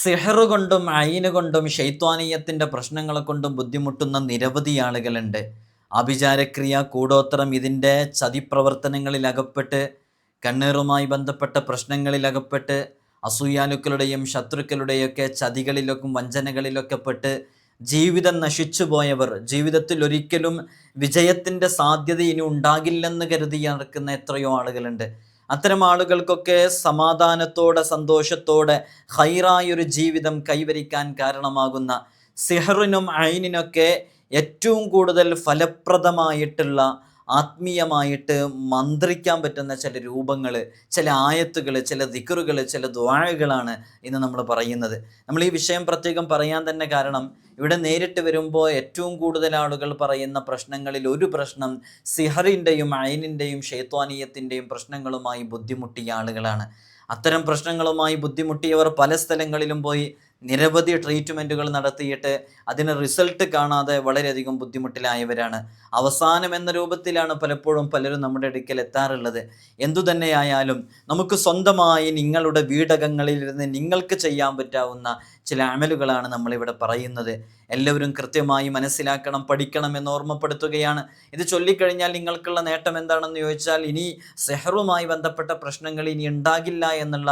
സിഹറ് കൊണ്ടും അയിന് കൊണ്ടും ശൈത്വാനീയത്തിന്റെ പ്രശ്നങ്ങളെ കൊണ്ടും ബുദ്ധിമുട്ടുന്ന നിരവധി ആളുകളുണ്ട്. അഭിചാരക്രിയ കൂടോത്രം ഇതിന്റെ ചതിപ്രവർത്തനങ്ങളിൽ അകപ്പെട്ട് കണ്ണീറുമായി ബന്ധപ്പെട്ട പ്രശ്നങ്ങളിൽ അകപ്പെട്ട് അസൂയാലുക്കളുടെയും ശത്രുക്കളുടെയൊക്കെ ചതികളിലൊക്കെ വഞ്ചനകളിലൊക്കെ പെട്ട് ജീവിതം നശിച്ചു പോയവർ ജീവിതത്തിൽ ഒരിക്കലും വിജയത്തിന്റെ സാധ്യത ഇനി ഉണ്ടാകില്ലെന്ന് കരുതി നടക്കുന്ന എത്രയോ ആളുകളുണ്ട്. അത്തരം ആളുകൾക്കൊക്കെ സമാധാനത്തോടെ സന്തോഷത്തോടെ ഹൈറായൊരു ജീവിതം കൈവരിക്കാൻ കാരണമാകുന്ന സിഹറിനും അയിനിനൊക്കെ ഏറ്റവും കൂടുതൽ ഫലപ്രദമായിട്ടുള്ള ആത്മീയമായിട്ട് മന്ത്രിക്കാൻ പറ്റുന്ന ചില രൂപങ്ങൾ ചില ആയത്തുകൾ ചില ദിക്കറുകൾ ചില ദ്വാഴകളാണ് ഇന്ന് നമ്മൾ പറയുന്നത്. നമ്മൾ ഈ വിഷയം പ്രത്യേകം പറയാൻ തന്നെ കാരണം ഇവിടെ നേരിട്ട് വരുമ്പോൾ ഏറ്റവും കൂടുതൽ ആളുകൾ പറയുന്ന പ്രശ്നങ്ങളിൽ ഒരു പ്രശ്നം സിഹറിന്റെയും അയനിന്റെയും ഷെയ്ത്വാനീയത്തിന്റെയും പ്രശ്നങ്ങളുമായി ബുദ്ധിമുട്ടിയ ആളുകളാണ്. അത്തരം പ്രശ്നങ്ങളുമായി ബുദ്ധിമുട്ടിയവർ പല സ്ഥലങ്ങളിലും പോയി നിരവധി ട്രീറ്റ്മെന്റുകൾ നടത്തിയിട്ട് അതിന് റിസൾട്ട് കാണാതെ വളരെയധികം ബുദ്ധിമുട്ടിലായവരാണ്. അവസാനം എന്ന രൂപത്തിലാണ് പലപ്പോഴും പലരും നമ്മുടെ അടുക്കൽ എത്താറുള്ളത്. എന്തു തന്നെയായാലും നമുക്ക് സ്വന്തമായി നിങ്ങളുടെ വീടകങ്ങളിൽ ഇരുന്ന് നിങ്ങൾക്ക് ചെയ്യാൻ പറ്റാവുന്ന ചില അമലുകളാണ് നമ്മളിവിടെ പറയുന്നത്. എല്ലാവരും കൃത്യമായി മനസ്സിലാക്കണം പഠിക്കണം എന്ന് ഓർമ്മപ്പെടുത്തുകയാണ്. ഇത് ചൊല്ലിക്കഴിഞ്ഞാൽ നിങ്ങൾക്കുള്ള നേട്ടം എന്താണെന്ന് ചോദിച്ചാൽ ഇനി സെഹറുമായി ബന്ധപ്പെട്ട പ്രശ്നങ്ങൾ ഇനി ഉണ്ടാകില്ല എന്നുള്ള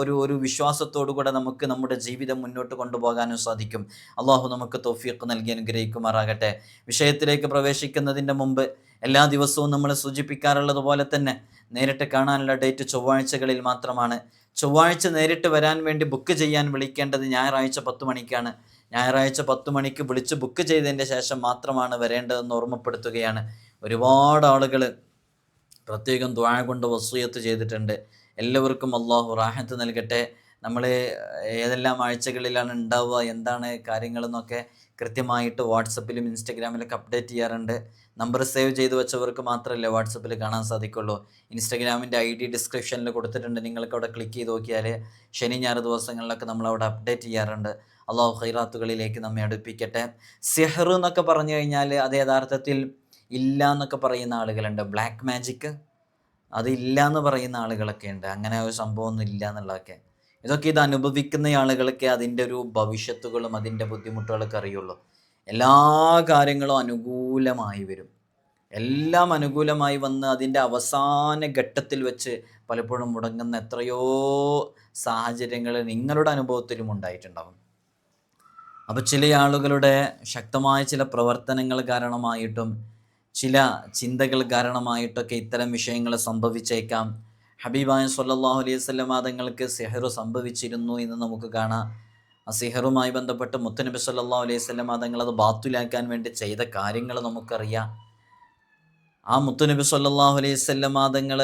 ഒരു ഒരു വിശ്വാസത്തോടു കൂടെ നമുക്ക് നമ്മുടെ ജീവിതം മുന്നോട്ട് കൊണ്ടുപോകാനും സാധിക്കും. അള്ളാഹു നമുക്ക് തോഫീഖ് നൽകി അനുഗ്രഹിക്കുമാറാകട്ടെ. വിഷയത്തിലേക്ക് പ്രവേശിക്കുന്നതിന്റെ മുമ്പ് എല്ലാ ദിവസവും നമ്മൾ സൂചിപ്പിക്കാറുള്ളത് പോലെ തന്നെ നേരിട്ട് കാണാനുള്ള ഡേറ്റ് ചൊവ്വാഴ്ചകളിൽ മാത്രമാണ്. ചൊവ്വാഴ്ച നേരിട്ട് വരാൻ വേണ്ടി ബുക്ക് ചെയ്യാൻ വിളിക്കേണ്ടത് ഞായറാഴ്ച പത്ത് മണിക്കാണ്. ഞായറാഴ്ച പത്ത് മണിക്ക് വിളിച്ച് ബുക്ക് ചെയ്തതിന്റെ ശേഷം മാത്രമാണ് വരേണ്ടതെന്ന് ഓർമ്മപ്പെടുത്തുകയാണ്. ഒരുപാട് ആളുകൾ പ്രത്യേകം ദ്വാഴ കൊണ്ട് വസൂയത്ത് ചെയ്തിട്ടുണ്ട്. എല്ലാവർക്കും അള്ളാഹു റാഹത്ത് നൽകട്ടെ. നമ്മൾ ഏതെല്ലാം ആഴ്ചകളിലാണ് ഉണ്ടാവുക എന്താണ് കാര്യങ്ങളെന്നൊക്കെ കൃത്യമായിട്ട് വാട്സപ്പിലും ഇൻസ്റ്റഗ്രാമിലൊക്കെ അപ്ഡേറ്റ് ചെയ്യാറുണ്ട്. നമ്പർ സേവ് ചെയ്ത് വെച്ചവർക്ക് മാത്രമല്ലേ വാട്സപ്പിൽ കാണാൻ സാധിക്കുള്ളൂ. ഇൻസ്റ്റഗ്രാമിന്റെ ഐ ഡി ഡിസ്ക്രിപ്ഷനിൽ കൊടുത്തിട്ടുണ്ട്. നിങ്ങൾക്ക് അവിടെ ക്ലിക്ക് ചെയ്ത് നോക്കിയാൽ ശനി ഞായർ ദിവസങ്ങളിലൊക്കെ നമ്മൾ അവിടെ അപ്ഡേറ്റ് ചെയ്യാറുണ്ട്. അള്ളാഹു ഖൈറാത്തുകളിലേക്ക് നമ്മെ അടുപ്പിക്കട്ടെ. സിഹർ എന്നൊക്കെ പറഞ്ഞു കഴിഞ്ഞാൽ അത് യഥാർത്ഥത്തിൽ ഇല്ല എന്നൊക്കെ പറയുന്ന ആളുകളുണ്ട്. ബ്ലാക്ക് മാജിക്ക് അത് ഇല്ല എന്ന് പറയുന്ന ആളുകളൊക്കെ ഉണ്ട്. അങ്ങനെ ഒരു സംഭവമൊന്നും ഇല്ല എന്നുള്ളതൊക്കെ. ഇതൊക്കെ ഇത് അനുഭവിക്കുന്ന ആളുകൾക്ക് അതിന്റെ ഒരു ഭവിഷ്യത്തുകളും അതിന്റെ ബുദ്ധിമുട്ടുകളൊക്കെ അറിയുള്ളൂ. എല്ലാ കാര്യങ്ങളും അനുകൂലമായി വരും. എല്ലാം അനുകൂലമായി വന്ന് അതിന്റെ അവസാന ഘട്ടത്തിൽ വെച്ച് പലപ്പോഴും മുടങ്ങുന്ന എത്രയോ സാഹചര്യങ്ങൾ നിങ്ങളുടെ അനുഭവത്തിലും ഉണ്ടായിട്ടുണ്ടാവും. അപ്പോൾ ചില ആളുകളുടെ ശക്തമായ ചില പ്രവർത്തനങ്ങൾ കാരണമായിട്ടും ചില ചിന്തകൾ കാരണമായിട്ടൊക്കെ ഇത്തരം വിഷയങ്ങൾ സംഭവിച്ചേക്കാം. ഹബീബായ സല്ലാഹു അലൈഹി സ്വല്ലം തങ്ങൾക്ക് സിഹറു സംഭവിച്ചിരുന്നു എന്ന് നമുക്ക് കാണാം. ആ സിഹറുമായി ബന്ധപ്പെട്ട് മുത്തനബി സല്ലല്ലാഹു അലൈഹി സ്വല്ലം തങ്ങൾ അത് ബാത്തുലാക്കാൻ വേണ്ടി ചെയ്ത കാര്യങ്ങൾ നമുക്കറിയാം. ആ മുത്തുനബി സല്ലാഹു അലൈഹി സ്വല്ലം തങ്ങൾ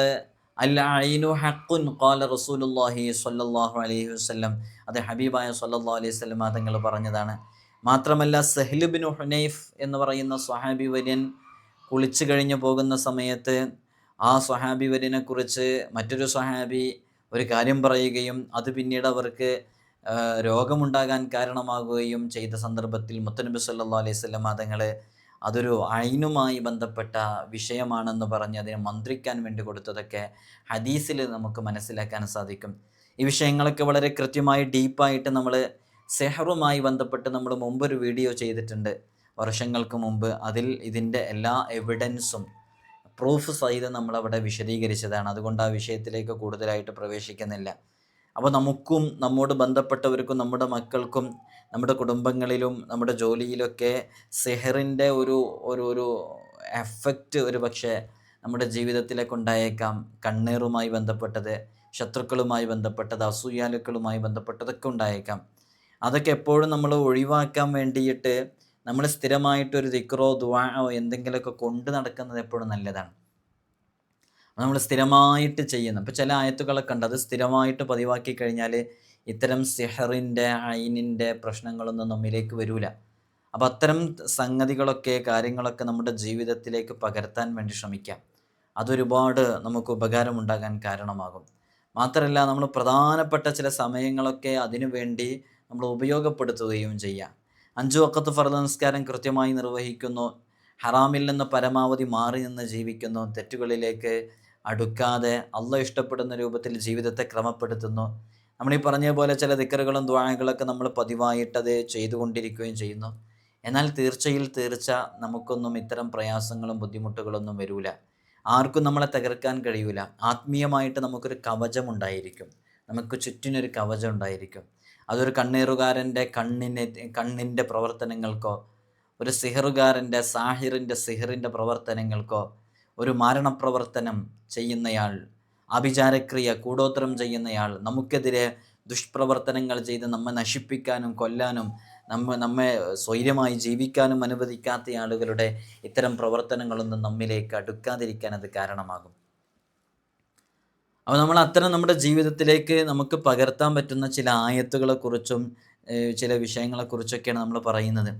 അൽ ഐനു ഹഖുൻ ഖാല റസൂലുള്ളാഹി സ്വല്ലല്ലാഹു അലൈഹി വസല്ലം. അത് ഹബീബായ സല്ലാ അലൈഹി വസല്ലം തങ്ങൾ പറഞ്ഞതാണ്. മാത്രമല്ല സഹ്ലു ബിൻ ഹുനൈഫ് എന്ന് പറയുന്ന സ്വഹാബി വര്യൻ കുളിച്ചു കഴിഞ്ഞു പോകുന്ന സമയത്ത് ആ സ്വഹാബി വര്യനെ കുറിച്ച് മറ്റൊരു സ്വഹാബി ഒരു കാര്യം പറയുകയും അത് പിന്നീട് അവർക്ക് രോഗമുണ്ടാകാൻ കാരണമാകുകയും ചെയ്ത സന്ദർഭത്തിൽ മുത്തനബി സല്ലാ അലൈഹി വസല്ലം തങ്ങൾ അതൊരു അയിനുമായി ബന്ധപ്പെട്ട വിഷയമാണെന്ന് പറഞ്ഞ് അതിനെ മന്ത്രിക്കാൻ വേണ്ടി കൊടുത്തതൊക്കെ ഹദീസിൽ നമുക്ക് മനസ്സിലാക്കാൻ സാധിക്കും. ഈ വിഷയങ്ങളൊക്കെ വളരെ കൃത്യമായി ഡീപ്പായിട്ട് നമ്മൾ സെഹറുമായി ബന്ധപ്പെട്ട് നമ്മൾ മുമ്പൊരു വീഡിയോ ചെയ്തിട്ടുണ്ട്. വർഷങ്ങൾക്ക് മുമ്പ് അതിൽ ഇതിന്റെ എല്ലാ എവിഡൻസും പ്രൂഫ് സഹിതം നമ്മളവിടെ വിശദീകരിച്ചതാണ്. അതുകൊണ്ട് ആ വിഷയത്തിലേക്ക് കൂടുതലായിട്ട് പ്രവേശിക്കുന്നില്ല. അപ്പോൾ നമുക്കും നമ്മോട് ബന്ധപ്പെട്ടവർക്കും നമ്മുടെ മക്കൾക്കും നമ്മുടെ കുടുംബങ്ങളിലും നമ്മുടെ ജോലിയിലൊക്കെ സെഹറിന്റെ ഒരു ഒരു ഒരു എഫക്റ്റ് ഒരു പക്ഷേ നമ്മുടെ ജീവിതത്തിലേക്ക് ഉണ്ടായേക്കാം. കണ്ണീറുമായി ബന്ധപ്പെട്ടത് ശത്രുക്കളുമായി ബന്ധപ്പെട്ടത് അസൂയാലുക്കളുമായി ബന്ധപ്പെട്ടതൊക്കെ ഉണ്ടായേക്കാം. അതൊക്കെ എപ്പോഴും നമ്മൾ ഒഴിവാക്കാൻ വേണ്ടിയിട്ട് നമ്മൾ സ്ഥിരമായിട്ടൊരു ദിക്റോ ദുവാओ എന്തെങ്കിലുമൊക്കെ കൊണ്ട് നടക്കുന്നത് എപ്പോഴും നല്ലതാണ്. നമ്മൾ സ്ഥിരമായിട്ട് ചെയ്യുന്ന. അപ്പോൾ ചില ആയത്തുകളൊക്കെ ഉണ്ട്. അത് സ്ഥിരമായിട്ട് പതിവാക്കി കഴിഞ്ഞാൽ ഇത്തരം സിഹറിന്റെ അയിനിന്റെ പ്രശ്നങ്ങളൊന്നും നമ്മിലേക്ക് വരില്ല അപ്പോൾ അത്തരം സംഗതികളൊക്കെ കാര്യങ്ങളൊക്കെ നമ്മുടെ ജീവിതത്തിലേക്ക് പകർത്താൻ വേണ്ടി ശ്രമിക്കാം. അതൊരുപാട് നമുക്ക് ഉപകാരമുണ്ടാകാൻ കാരണമാകും. മാത്രമല്ല നമ്മൾ പ്രധാനപ്പെട്ട ചില സമയങ്ങളൊക്കെ അതിനു വേണ്ടി നമ്മൾ ഉപയോഗപ്പെടുത്തുകയും ചെയ്യാം. അഞ്ചു വക്കത്ത് ഫർദ നിസ്കാരം കൃത്യമായി നിർവഹിക്കുന്നു. ഹറാമിൽ നിന്ന് പരമാവധി മാറി നിന്ന് ജീവിക്കുന്നു. തെറ്റുകളിലേക്ക് അടുക്കാതെ അള്ള ഇഷ്ടപ്പെടുന്ന രൂപത്തിൽ ജീവിതത്തെ ക്രമപ്പെടുത്തുന്നു. നമ്മൾ ഈ പറഞ്ഞ പോലെ ചില ദിക്കറുകളും ദ്വാരകളൊക്കെ നമ്മൾ പതിവായിട്ടത് ചെയ്തുകൊണ്ടിരിക്കുകയും ചെയ്യുന്നു. എന്നാൽ തീർച്ചയിൽ തീർച്ച നമുക്കൊന്നും ഇത്തരം പ്രയാസങ്ങളും ബുദ്ധിമുട്ടുകളൊന്നും വരൂല. ആർക്കും നമ്മളെ തകർക്കാൻ കഴിയൂല. ആത്മീയമായിട്ട് നമുക്കൊരു കവചം ഉണ്ടായിരിക്കും. നമുക്ക് ചുറ്റിനൊരു കവചം ഉണ്ടായിരിക്കും. അതൊരു കണ്ണീറുകാരന്റെ കണ്ണിനെ കണ്ണിന്റെ പ്രവർത്തനങ്ങൾക്കോ ഒരു സിഹറുകാരന്റെ സാഹിറിന്റെ സിഹറിന്റെ പ്രവർത്തനങ്ങൾക്കോ ഒരു മാരണപ്രവർത്തനം ചെയ്യുന്നയാൾ അഭിചാരക്രിയ കൂടോത്രം ചെയ്യുന്നയാൾ നമുക്കെതിരെ ദുഷ്പ്രവർത്തനങ്ങൾ ചെയ്ത് നമ്മെ നശിപ്പിക്കാനും കൊല്ലാനും നമ്മ നമ്മെ സ്വൈര്യമായി ജീവിക്കാനും അനുവദിക്കാത്ത ആളുകളുടെ ഇത്തരം പ്രവർത്തനങ്ങളൊന്നും നമ്മിലേക്ക് അടുക്കാതിരിക്കാൻ അത് കാരണമാകും. അപ്പോൾ നമ്മൾ അത്തരം നമ്മുടെ ജീവിതത്തിലേക്ക് നമുക്ക് പകർത്താൻ പറ്റുന്ന ചില ആയത്തുകളെക്കുറിച്ചും ചില വിഷയങ്ങളെക്കുറിച്ചൊക്കെയാണ് നമ്മൾ പറയുന്നത്.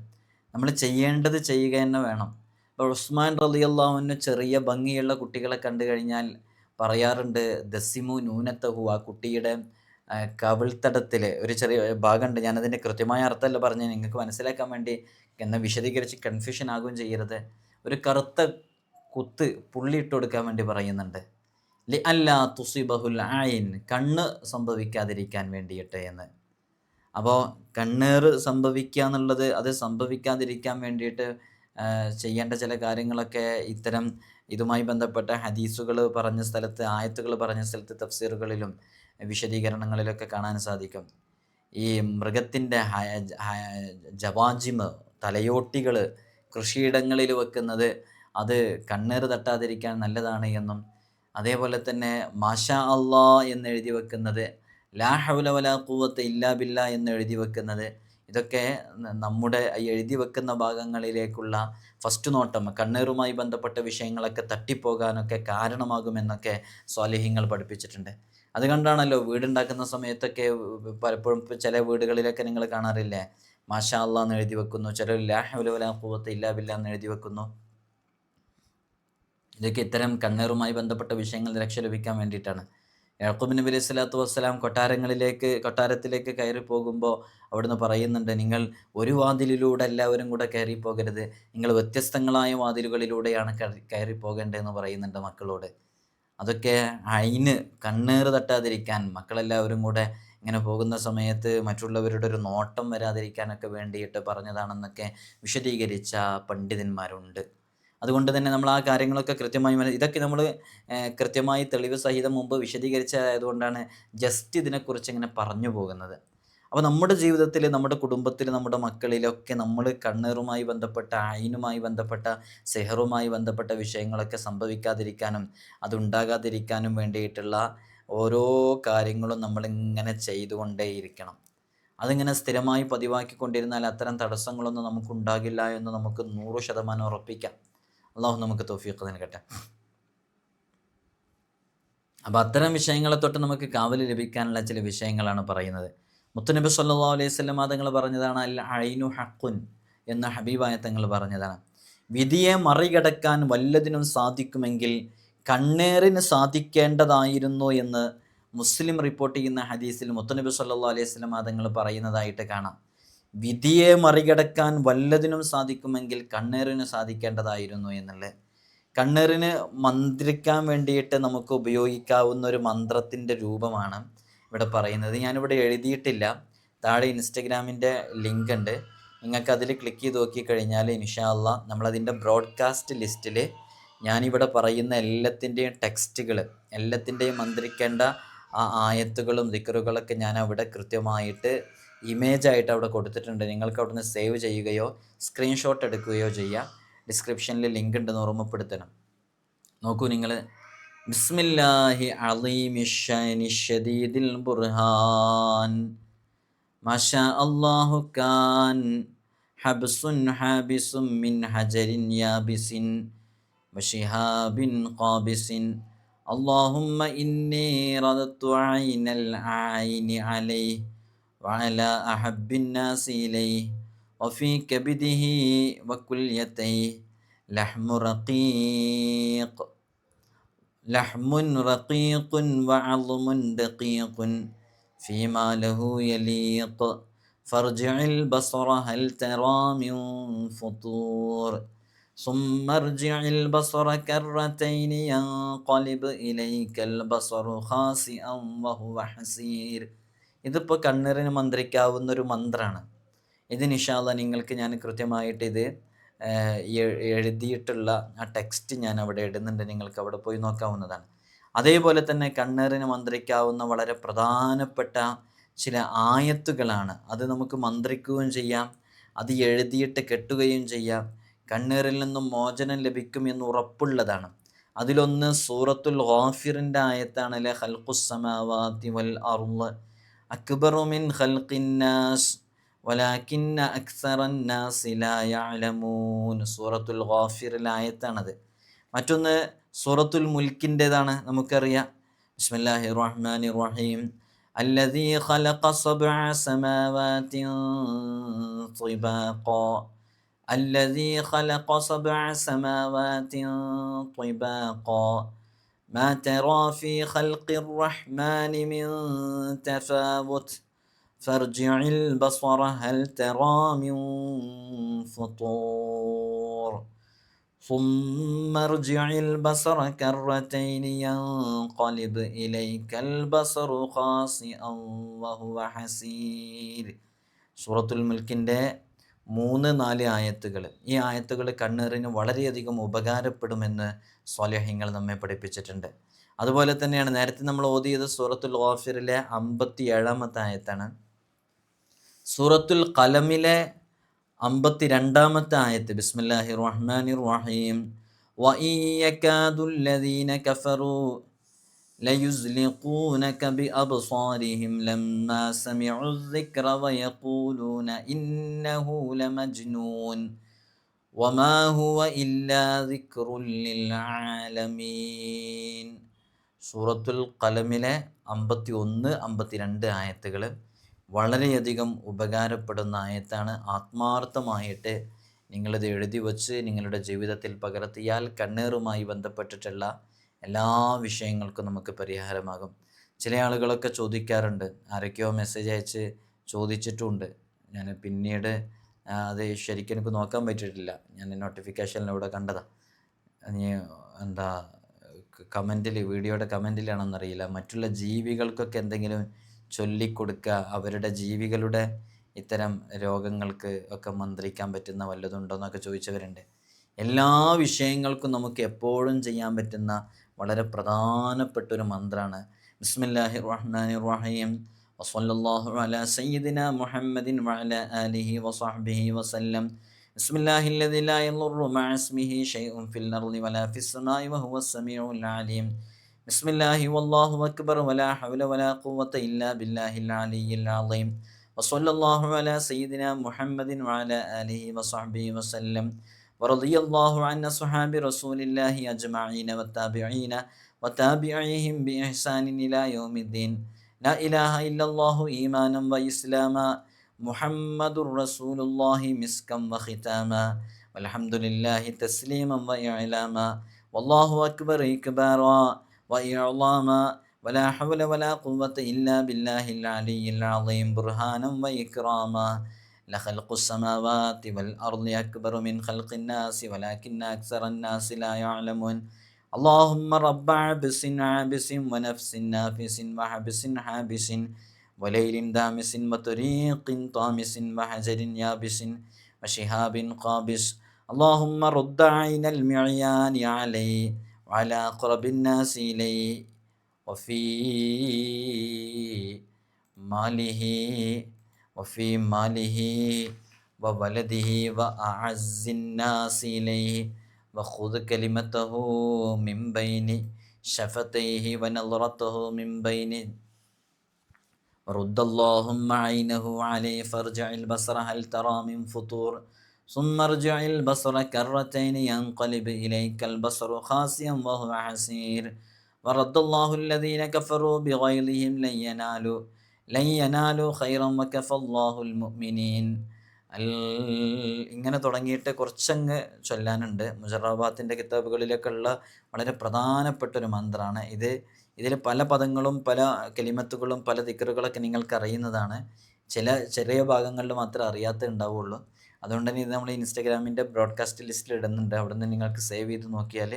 നമ്മൾ ചെയ്യേണ്ടത് ചെയ്യുക തന്നെ വേണം. ഉസ്മാൻ റലിയല്ലാവിന് ചെറിയ ഭംഗിയുള്ള കുട്ടികളെ കണ്ടു കഴിഞ്ഞാൽ പറയാറുണ്ട് ദസിമു നൂനത്തഹു. ആ കുട്ടിയുടെ കവിൾത്തടത്തിൽ ഒരു ചെറിയ ഭാഗമുണ്ട്. ഞാനതിന്റെ കൃത്യമായ അർത്ഥമല്ല പറഞ്ഞ് നിങ്ങൾക്ക് മനസ്സിലാക്കാൻ വേണ്ടി എന്നെ വിശദീകരിച്ച് കൺഫ്യൂഷൻ ആകുകയും ചെയ്യരുത്. ഒരു കറുത്ത കുത്ത് പുള്ളി ഇട്ട് കൊടുക്കാൻ വേണ്ടി പറയുന്നുണ്ട്. ലി അല്ല തുസിബഹുൽ ആയിൻ കണ്ണ് സംഭവിക്കാതിരിക്കാൻ വേണ്ടിയിട്ട് എന്ന്. അപ്പോൾ കണ്ണേറ് സംഭവിക്കുക എന്നുള്ളത് അത് സംഭവിക്കാതിരിക്കാൻ വേണ്ടിയിട്ട് ചെയ്യേണ്ട ചില കാര്യങ്ങളൊക്കെ ഇത്തരം ഇതുമായി ബന്ധപ്പെട്ട ഹദീസുകൾ പറഞ്ഞ സ്ഥലത്ത് ആയത്തുകൾ പറഞ്ഞ സ്ഥലത്ത് തഫ്സീറുകളിലും വിശദീകരണങ്ങളിലൊക്കെ കാണാൻ സാധിക്കും. ഈ മൃഗത്തിന്റെ ജവാജിമ് തലയോട്ടികൾ കൃഷിയിടങ്ങളിൽ വെക്കുന്നത് അത് കണ്ണേറ് തട്ടാതിരിക്കാൻ നല്ലതാണ് എന്നും അതേപോലെ തന്നെ മാഷ അള്ളാ എന്ന് എഴുതി വെക്കുന്നത് ലാ ഹൗല വലാ കൂവത്ത് ഇല്ലാ ബില്ല എന്ന് എഴുതി വെക്കുന്നത് ഇതൊക്കെ നമ്മുടെ എഴുതി വെക്കുന്ന ഭാഗങ്ങളിലേക്കുള്ള ഫസ്റ്റ് നോട്ടം കണ്ണീറുമായി ബന്ധപ്പെട്ട വിഷയങ്ങളൊക്കെ തട്ടിപ്പോകാനൊക്കെ കാരണമാകുമെന്നൊക്കെ സ്വാലിഹ്യങ്ങൾ പഠിപ്പിച്ചിട്ടുണ്ട്. അതുകൊണ്ടാണല്ലോ വീടുണ്ടാക്കുന്ന സമയത്തൊക്കെ പലപ്പോഴും ചില വീടുകളിലൊക്കെ നിങ്ങൾ കാണാറില്ലേ? മാഷാ എന്ന് എഴുതി വെക്കുന്നു ചിലർ ലാഹുല പൂവത്ത് ഇല്ലാ ബില്ല എന്ന് എഴുതി വെക്കുന്നു. ഇതൊക്കെ ഇത്തരം കണ്ണീറുമായി ബന്ധപ്പെട്ട വിഷയങ്ങൾ രക്ഷ ലഭിക്കാൻ വേണ്ടിയിട്ടാണ്. യാക്കൂബ് നബി അലൈഹി സ്വലാത്തു വസ്സലാം കൊട്ടാരങ്ങളിലേക്ക് കൊട്ടാരത്തിലേക്ക് കയറി പോകുമ്പോൾ അവിടുന്ന് പറയുന്നുണ്ട് നിങ്ങൾ ഒരു വാതിലിലൂടെ എല്ലാവരും കൂടെ കയറി പോകരുത്. നിങ്ങൾ വ്യത്യസ്തങ്ങളായ വാതിലുകളിലൂടെയാണ് കയറി പോകേണ്ടതെന്ന് പറയുന്നുണ്ട് മക്കളോട്. അതൊക്കെ അയിന് കണ്ണേറ് തട്ടാതിരിക്കാൻ മക്കളെല്ലാവരും കൂടെ ഇങ്ങനെ പോകുന്ന സമയത്ത് മറ്റുള്ളവരുടെ ഒരു നോട്ടം വരാതിരിക്കാനൊക്കെ വേണ്ടിയിട്ട് പറഞ്ഞതാണെന്നൊക്കെ വിശദീകരിച്ച പണ്ഡിതന്മാരുണ്ട്. അതുകൊണ്ട് തന്നെ നമ്മൾ ആ കാര്യങ്ങളൊക്കെ കൃത്യമായി ഇതൊക്കെ നമ്മൾ കൃത്യമായി തെളിവ് സഹിതം മുമ്പ് വിശദീകരിച്ചതായതുകൊണ്ടാണ് ജസ്റ്റ് ഇതിനെക്കുറിച്ച് ഇങ്ങനെ പറഞ്ഞു പോകുന്നത്. അപ്പോൾ നമ്മുടെ ജീവിതത്തിൽ നമ്മുടെ കുടുംബത്തിൽ നമ്മുടെ മക്കളിലൊക്കെ നമ്മൾ കണ്ണീറുമായി ബന്ധപ്പെട്ട അയിനുമായി ബന്ധപ്പെട്ട സെഹറുമായി ബന്ധപ്പെട്ട വിഷയങ്ങളൊക്കെ സംഭവിക്കാതിരിക്കാനും അതുണ്ടാകാതിരിക്കാനും വേണ്ടിയിട്ടുള്ള ഓരോ കാര്യങ്ങളും നമ്മളിങ്ങനെ ചെയ്തുകൊണ്ടേയിരിക്കണം. അതിങ്ങനെ സ്ഥിരമായി പതിവാക്കിക്കൊണ്ടിരുന്നാൽ അത്തരം തടസ്സങ്ങളൊന്നും നമുക്കുണ്ടാകില്ല എന്ന് നമുക്ക് നൂറ് ശതമാനം ഉറപ്പിക്കാം. അള്ളാഹു നമുക്ക് തോഫീഖ് നൽകട്ടെ. അപ്പോൾ അത്തരം വിഷയങ്ങളെ തൊട്ട് നമുക്ക് കാവൽ ലഭിക്കാനുള്ള ചില വിഷയങ്ങളാണ് പറയുന്നത്. മുത്തുനബി സല്ലാ അലൈഹി സ്വലം തങ്ങൾ പറഞ്ഞതാണ് അൽ അയിനു ഹക്കുൻ എന്ന ഹബീബായ തങ്ങൾ പറഞ്ഞതാണ്. വിധിയെ മറികടക്കാൻ വല്ലതിനും സാധിക്കുമെങ്കിൽ കണ്ണേറിന് സാധിക്കേണ്ടതായിരുന്നു എന്ന് മുസ്ലിം റിപ്പോർട്ട് ചെയ്യുന്ന ഹദീസിൽ മുത്തനബി സല്ലാ അലൈഹി സ്വലം തങ്ങൾ പറയുന്നതായിട്ട് കാണാം. വിധിയെ മറികടക്കാൻ വല്ലതിനും സാധിക്കുമെങ്കിൽ കണ്ണേറിന് സാധിക്കേണ്ടതായിരുന്നു എന്നുള്ളത് കണ്ണേറിന് മന്ത്രിക്കാൻ വേണ്ടിയിട്ട് നമുക്ക് ഉപയോഗിക്കാവുന്ന ഒരു മന്ത്രത്തിന്റെ രൂപമാണ് ഇവിടെ പറയുന്നത്. ഞാനിവിടെ എഴുതിയിട്ടില്ല. താഴെ ഇൻസ്റ്റഗ്രാമിന്റെ ലിങ്ക് ഉണ്ട് നിങ്ങൾക്ക് അതിൽ ക്ലിക്ക് ചെയ്ത് നോക്കിക്കഴിഞ്ഞാൽ ഇൻഷാല്ല നമ്മളതിന്റെ ബ്രോഡ്കാസ്റ്റ് ലിസ്റ്റിൽ ഞാനിവിടെ പറയുന്ന എല്ലാത്തിന്റെയും ടെക്സ്റ്റുകൾ എല്ലാത്തിന്റെയും മന്ത്രിക്കേണ്ട ആ ആയത്തുകളും ദിക്കറുകളൊക്കെ ഞാൻ അവിടെ കൃത്യമായിട്ട് ഇമേജ് ആയിട്ട് അവിടെ കൊടുത്തിട്ടുണ്ട് നിങ്ങൾക്ക് അവിടുന്ന് സേവ് ചെയ്യുകയോ സ്ക്രീൻഷോട്ട് എടുക്കുകയോ ചെയ്യാം ഡിസ്ക്രിപ്ഷനിൽ ലിങ്ക് ഉണ്ടെന്ന് ഓർമ്മപ്പെടുത്തണം നോക്കൂ നിങ്ങൾ ബിസ്മില്ലാഹി അലീമിഷാനി ഷദീദിൽ ബുർഹാൻ മാഷാ അല്ലാഹു കാൻ ഹബ്സുൻ ഹാബിസും മിൻ ഹജരിൻ യാബിസിൻ വഷിഹാബിൻ ഖാബിസിൻ اللهم إني رددت عين العين عليه وعلى أحب الناس إليه وفي كبده وكليتيه لحم رقيق لحم رقيق وعظم دقيق. فيما له يليق فارجع البصر هل ترى من فطور. ثم ارجع البصر كرتين ينقلب إليك البصر خاسئا وهو حسير. ഇതിപ്പോൾ കണ്ണീറിന് മന്ത്രിക്കാവുന്ന ഒരു മന്ത്രമാണ് ഇത് നിഷാല നിങ്ങൾക്ക് ഞാൻ കൃത്യമായിട്ട് ഇത് എഴുതിയിട്ടുള്ള ആ ടെക്സ്റ്റ് ഞാൻ അവിടെ ഇടുന്നുണ്ട്. നിങ്ങൾക്ക് അവിടെ പോയി നോക്കാവുന്നതാണ്. അതേപോലെ തന്നെ കണ്ണീറിന് മന്ത്രിക്കാവുന്ന വളരെ പ്രധാനപ്പെട്ട ചില ആയത്തുകളാണ്. അത് നമുക്ക് മന്ത്രിക്കുകയും ചെയ്യാം. അത് എഴുതിയിട്ട് കെട്ടുകയും ചെയ്യാം. കണ്ണീറിൽ നിന്നും മോചനം ലഭിക്കും എന്ന് ഉറപ്പുള്ളതാണ്. അതിലൊന്ന് സൂറത്തുൽ ഗാഫിറിന്റെ ആയത്താണ് ലെ ഹൽഖുസമാവാതി വൽ അർള് അക്ബറു മിൻ ഖൽഖിന്നാസ് വലാകിന്ന അക്സറന്നാസി ലാ യഅലമൂൻ സൂറത്തുൽ ഗാഫിറിലെ ആയത്താണത് മറ്റൊന്ന് സൂറത്തുൽ മുൽക്കിൻ്റെതാണ് നമുക്കറിയാം ബിസ്മില്ലാഹി റഹ്മാനി റഹീം الذي خلق سبع سماوات طباقا الذي خلق سبع سماوات طباقا ما ترى في خلق الرحمن من تفاوت فارجع البصر هل ترى من فطور ثم ارجع البصر كرتين ينقلب إليك البصر خاسئا وهو حسير സൂറത്തുൽ മുൽക്കിൻ്റെ മൂന്ന് നാല് ആയത്തുകൾ ഈ ആയത്തുകൾ കണ്ണീറിന് വളരെയധികം ഉപകാരപ്പെടുമെന്ന് സ്വാലഹ്യങ്ങൾ നമ്മെ പഠിപ്പിച്ചിട്ടുണ്ട്. അതുപോലെ തന്നെയാണ് നേരത്തെ നമ്മൾ ഓതിയത് സൂറത്തുൽ ഓഫിറിലെ അമ്പത്തി ഏഴാമത്തെ ആയത്താണ്. സൂറത്തുൽ കലമിലെ അമ്പത്തി രണ്ടാമത്തെ ആയത്ത്. ബിസ്മില്ലാഹി റഹ്മാനി റഹീം. لَيُزْلِقُونَكَ بِأَبْصَارِهِمْ لَمَّا سَمِعُوا الذِّكْرَ وَيَقُولُونَ إِنَّهُ لَمَجْنُونٌ وَمَا هُوَ إِلَّا ذِكْرٌ لِلْعَالَمِينَ സൂറത്തുൽ കലമിലെ അമ്പത്തി ഒന്ന് അമ്പത്തിരണ്ട് ആയത്തുകൾ വളരെയധികം ഉപകാരപ്പെടുന്ന ആയത്താണ് ആത്മാർത്ഥമായിട്ട് നിങ്ങളിത് എഴുതി വച്ച് നിങ്ങളുടെ ജീവിതത്തിൽ പകർത്തിയാൽ കണ്ണീറുമായി ബന്ധപ്പെട്ടിട്ടുള്ള എല്ലാ വിഷയങ്ങൾക്കും നമുക്ക് പരിഹാരമാകും. ചില ആളുകളൊക്കെ ചോദിക്കാറുണ്ട്. ആരൊക്കെയോ മെസ്സേജ് അയച്ച് ചോദിച്ചിട്ടുമുണ്ട് ഞാൻ പിന്നീട് അത് ശരിക്കും എനിക്ക് നോക്കാൻ പറ്റിയിട്ടില്ല. ഞാൻ നോട്ടിഫിക്കേഷനിലൂടെ കണ്ടതാണ് നീ എന്താ കമന്റിൽ വീഡിയോയുടെ കമന്റിലാണെന്നറിയില്ല മറ്റുള്ള ജീവികൾക്കൊക്കെ എന്തെങ്കിലും ചൊല്ലിക്കൊടുക്കുക അവരുടെ ജീവികളുടെ ഇത്തരം രോഗങ്ങൾക്ക് ഒക്കെ മന്ത്രിക്കാൻ പറ്റുന്ന വല്ലതുണ്ടോ എന്നൊക്കെ ചോദിച്ചവരുണ്ട്. എല്ലാ വിഷയങ്ങൾക്കും നമുക്ക് എപ്പോഴും ചെയ്യാൻ പറ്റുന്ന വളരെ പ്രധാനപ്പെട്ട ഒരു മന്ത്രമാണ് ബിസ്മില്ലാഹി റഹ്മാനി റഹീം വസല്ലല്ലാഹു അലാ സയ്യിദിന മുഹമ്മദിൻ വഅല ആലിഹി വസഹ്ബിഹി വസല്ലം بسم الله الذي لا يضر مع اسمه شيء في الأرض ولا في السماء وهو السميع العليم بسم الله والله أكبر ولا حول ولا قوة إلا بالله العلي العظيم وصلى الله على سيدنا محمد وعلى آله وصحبه وسلم ورضي الله عن أصحاب رسول الله أجمعين والتابعين وتابعيهم بإحسان إلى يوم الدين لا إله إلا الله إيمانا وإسلاما محمد رسول الله مسكا وختاما والحمد لله تسليما وإعلاما والله أكبر إكبارا وإعظاما ولا حول ولا قوة إلا بالله العلي العظيم برهانا وإكراما لخلق السماوات والأرض أكبر من خلق الناس ولكن أكثر الناس لا يعلمون. اللهم رب عبس عابس ونفس نافس وحبس حابس وليل دامس وطريق طامس وحجر يابس وشهاب قابس. اللهم رد عين المعيان علي وعلى أقرب الناس إلي وفي ماله وفي ماله وولده وأعز الناس إليه وخذ كلمته من بين شفتيه ونظرته من بين. ورد اللهم عينه عليه فارجع البصر هل ترى من فطور؟ ثم ارجع البصر كرتين ينقلب إليك البصر خاسيا وهو حسير ورد الله الذين كفروا بغيظهم لن ينالوا. ഇങ്ങനെ തുടങ്ങിയിട്ട് കുറച്ചങ്ങ് ചൊല്ലാനുണ്ട്. മുജറാബാത്തിന്റെ കിതാബുകളിലൊക്കെ ഉള്ള വളരെ പ്രധാനപ്പെട്ട ഒരു മന്ത്രമാണ് ഇത്. ഇതിൽ പല പദങ്ങളും പല കെലിമത്തുകളും പല തിക്കറുകളൊക്കെ നിങ്ങൾക്ക് അറിയുന്നതാണ് ചില ചെറിയ ഭാഗങ്ങളിൽ മാത്രമേ അറിയാത്ത ഉണ്ടാവുള്ളൂ. അതുകൊണ്ട് തന്നെ ഇത് നമ്മൾ ഇൻസ്റ്റാഗ്രാമിന്റെ ബ്രോഡ്കാസ്റ്റ് ലിസ്റ്റിൽ ഇടുന്നുണ്ട്. അവിടെ നിന്ന് നിങ്ങൾക്ക് സേവ് ചെയ്ത് നോക്കിയാൽ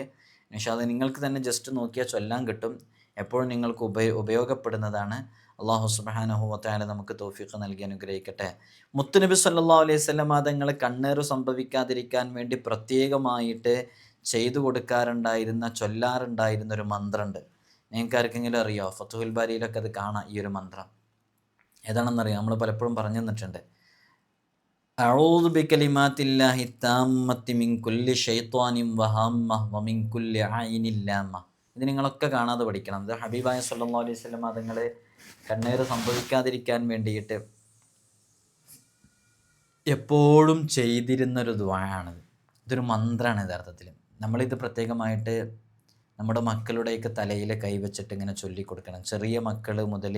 പക്ഷേ അത് നിങ്ങൾക്ക് തന്നെ ജസ്റ്റ് നോക്കിയാൽ ചൊല്ലാൻ കിട്ടും. എപ്പോഴും നിങ്ങൾക്ക് ഉപയോഗപ്പെടുന്നതാണ്. അള്ളാഹു സുബാനഹുവത്തായാലും നമുക്ക് തോഫിക്ക് നൽകി അനുഗ്രഹിക്കട്ടെ. മുത്തുനബി സല്ലാ അലൈഹി സ്വലം തങ്ങളെ കണ്ണേറ് സംഭവിക്കാതിരിക്കാൻ വേണ്ടി പ്രത്യേകമായിട്ട് ചെയ്തു കൊടുക്കാറുണ്ടായിരുന്ന ചൊല്ലാറുണ്ടായിരുന്ന ഒരു മന്ത്രമുണ്ട്. നിങ്ങൾക്ക് ആർക്കെങ്കിലും അറിയോ? ഫത്തുഹുൽ ബാരിയിലൊക്കെ അത് കാണാം ഈ ഒരു മന്ത്രം. ഏതാണെന്നറിയാം? നമ്മൾ പലപ്പോഴും പറഞ്ഞു തന്നിട്ടുണ്ട്. ഇത് നിങ്ങളൊക്കെ കാണാതെ പഠിക്കണം. ഹബീബായ സല്ലാ അലൈഹി സ്വലം അതുങ്ങൾ കണ്ണേറ് സംഭവിക്കാതിരിക്കാൻ വേണ്ടിയിട്ട് എപ്പോഴും ചെയ്തിരുന്നൊരു ദ്വായാണിത്. ഇതൊരു മന്ത്രമാണ് യഥാർത്ഥത്തിൽ നമ്മളിത് പ്രത്യേകമായിട്ട് നമ്മുടെ മക്കളുടെയൊക്കെ തലയിൽ കൈവച്ചിട്ട് ഇങ്ങനെ ചൊല്ലിക്കൊടുക്കണം. ചെറിയ മക്കൾ മുതൽ